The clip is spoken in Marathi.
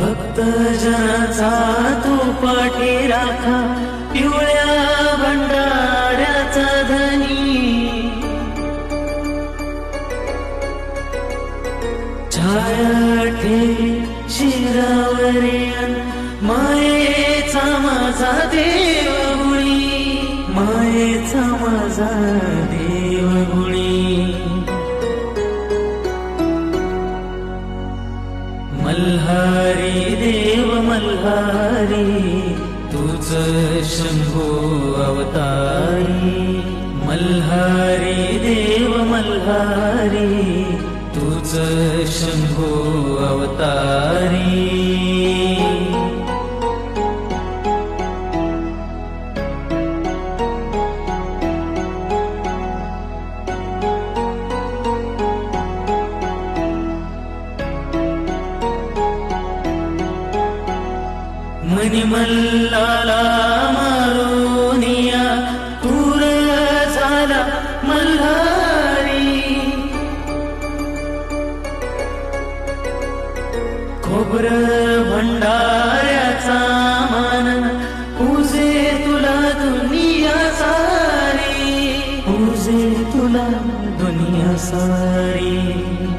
भक्त जनाचा तू पाठी राखा पिवळ्या भंडाऱ्याचा धनी. छाया ठेवी शिरावरे मायेचा माझा देवगुणी. मायेचा माझा देवगुणी. देव मल्हारी तूच शंभो अवतारी. मल्हारी देव मल्हारी तूच शंभो अवतारी. मणिमल्लाला मारुनिया तूर झाला मल्हारी. खोबर भंडाऱ्याचा मान पूजे तुला दुनिया सारी. पूजे तुला दुनिया सारी.